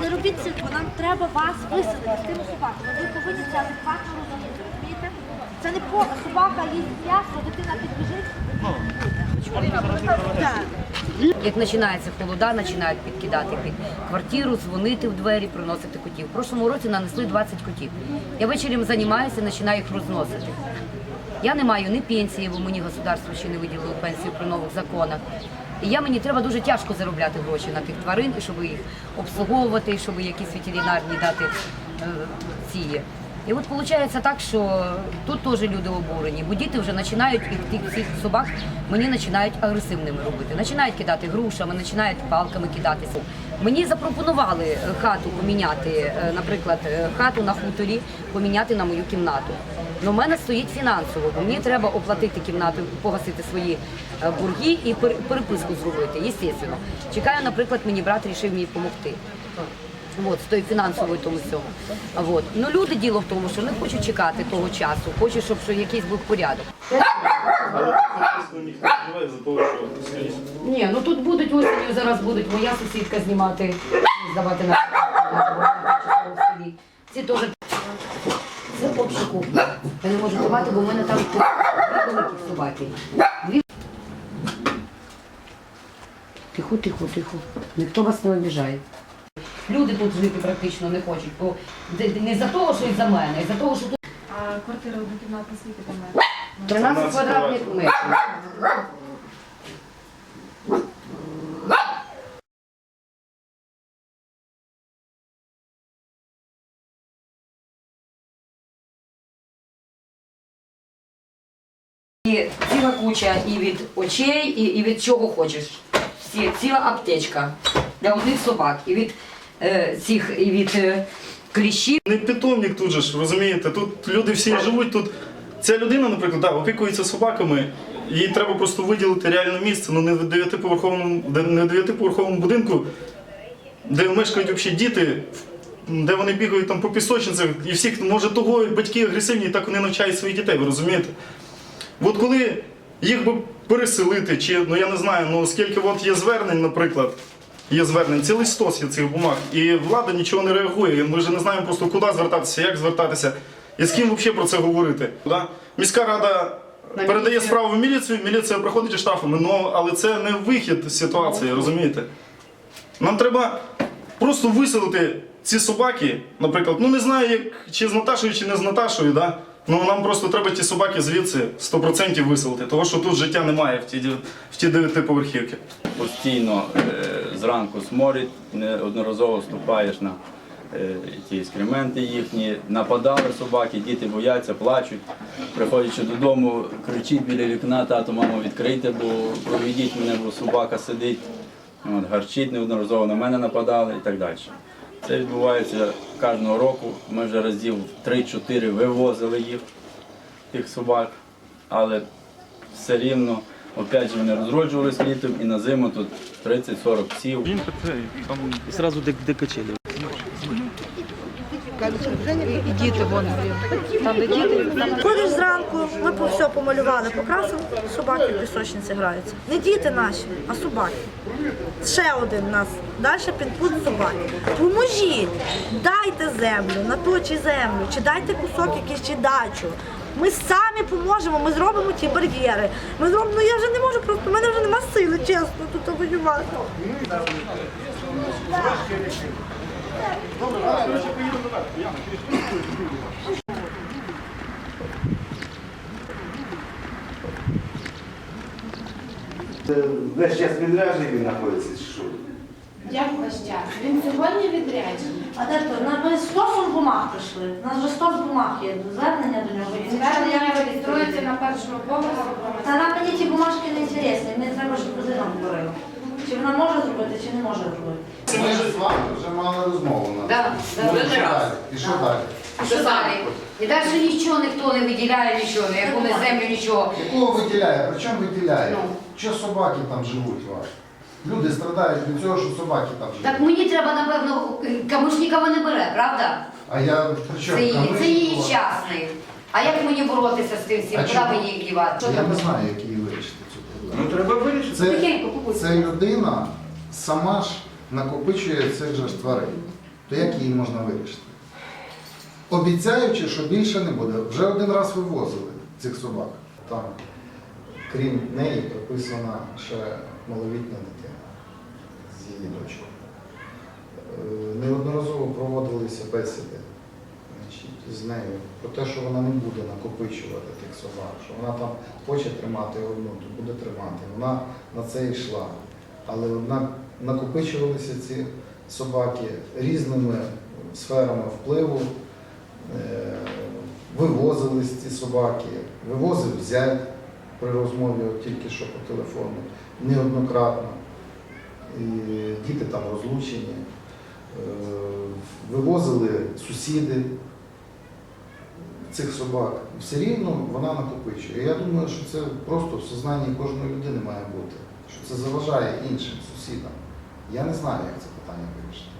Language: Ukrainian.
Не робіть цирку, нам треба вас виселити з тими собаками. Ви повинні це адекватно розуміти, розумієте? Це не по собака їсть м'ясо, дитина підбіжить. Як починається холода, починають підкидати під квартиру, дзвонити в двері, приносити котів. В прошлому році нанесли 20 котів. Я вечором займаюся, починаю їх розносити. Я не маю ні пенсії, бо мені государство ще не виділило пенсію при нових законах. І я мені треба дуже тяжко заробляти гроші на тих тварин, і щоб їх обслуговувати, і щоб якісь ветеринарні дати е, ці. І от виходить так, що тут теж люди обурені, бо діти вже починають їх тих цих собак мені починають агресивними робити. Починають кидати грушами, починають палками кидатися. Мені запропонували хату поміняти, е, наприклад, е, хату на хуторі поміняти на мою кімнату. Ну, в мене стоїть фінансово, бо мені треба оплатити кімнату, погасити свої е, борги і переписку зробити, звісно. Чекаю, наприклад, мені брат рішив мені допомогти. От, з тої фінансової тому всьому. От. Ну люди діло в тому, що не хочуть чекати того часу, хочуть, щоб що якийсь був порядок. Ні, ну тут будуть осінню, зараз будуть моя сусідка знімати, здавати на. Ці теж. Це. Я не можу тримати, бо в мене там собаки. Тихо, тихо, тихо. Ніхто вас не обіжає. Люди тут жити практично не хочуть, бо не за того, що і за мене, а за того, що тут А квартира однокімнатна скільки там мене. 13 квадратних метрів. І ціла куча і від очей, і, і від чого хочеш. Всі, ціла аптечка для одних собак, і від е, цих, і від е, кліщів. Не питомник тут же ж, розумієте? Тут люди всі живуть. Тут ця людина, наприклад, да, опікується собаками. Їй треба просто виділити реальне місце, ну не в дев'ятиповерховому будинку, де мешкають взагалі діти, де вони бігають там по пісочницях, і всіх, може, того батьки агресивні, і так вони навчають своїх дітей, ви розумієте? От коли їх би переселити, чи ну я не знаю, ну скільки от є звернень, наприклад. Є звернень, цілий стос є цих бумаг, і влада нічого не реагує. Ми вже не знаємо просто куди звертатися, як звертатися, і з ким взагалі про це говорити. Да? Міська рада передає справу в міліцію, міліція приходить із штрафами, ну але це не вихід з ситуації, розумієте? Нам треба просто виселити ці собаки, наприклад, ну не знаю, як чи з Наташою, чи не з Наташою, да? Ну нам просто треба ті собаки звідси 100% виселити, тому що тут життя немає в ті, в ті дев'ятиповерхівки. постійно е, зранку сморить, неодноразово ступаєш на е, ті екскременти їхні. Нападали собаки, діти бояться, плачуть. Приходячи додому, кричить біля вікна, тато, мамо, відкрийте, бо проведіть мене, бо собака сидить, От, гарчить неодноразово на мене нападали і так далі. Це відбувається кожного року. Ми вже разів 3-4 вивозили їх, тих собак, але все рівно, опять же, вони розроджувались літом і на зиму тут 30-40 псів. Він там зразу де, де качелі. Ходиш зранку, ми по все помалювали, покрасили, собаки в пісочниці граються. Не діти наші, а собаки. Ще один у нас. Далі підпункт собаки. Поможіть, дайте землю, наточі землю, чи дайте кусок якийсь, чи дачу. Ми самі поможемо, ми зробимо ті бар'єри. Ми зробимо, ну я вже не можу просто, в мене вже нема сили, чесно, тут воювати. Це Весь час відряджений він знаходиться, чи що? Як час? Він сьогодні відряджений. А де то? На- Ми з стосом бумаг прийшли. У нас вже стос бумаг є, звернення до нього. є. Звернення реєструється на першому поверсі. Та нам мені ті бумажки не інтересні, мені треба, щоб людина говорила. Чи вона може зробити, чи не може зробити. Ми ж з вами вже мали розмову на Да, да, Ну, і що раз. далі? І що далі? Що далі? І далі нічого ніхто не виділяє нічого, ніяку не землю, нічого. Якого виділяє? При чому виділяє? Ну. Що собаки там живуть ваші? Люди страдають від цього, що собаки там живуть. Так мені треба, напевно, комусь нікого не бере, правда? А я при чому? Це її, Там це її вирішила? частний. А як мені боротися з тим всім? А Куди чому? мені їх дівати? Що Я не знаю, як її вирішити цю проблему. Ну треба вирішити. Це, Тихенько, кукусь. це людина сама ж накопичує цих же ж тварин. то як її можна вирішити? Обіцяючи, що більше не буде. Вже один раз вивозили цих собак. Там, крім неї, прописана ще малолітня дитина з її дочкою. Е, Неодноразово проводилися бесіди значить, з нею про те, що вона не буде накопичувати тих собак, що вона там хоче тримати одну, то буде тримати. Вона на це йшла. Але однак накопичувалися ці собаки різними сферами впливу, е, вивозились ці собаки, вивозив зять при розмові тільки що по телефону, неоднократно. І діти там розлучені, Е, вивозили сусіди цих собак. Все рівно вона накопичує. Я думаю, що це просто в сознанні кожної людини має бути, що це заважає іншим сусідам. Я не знаю, як це питання вирішити.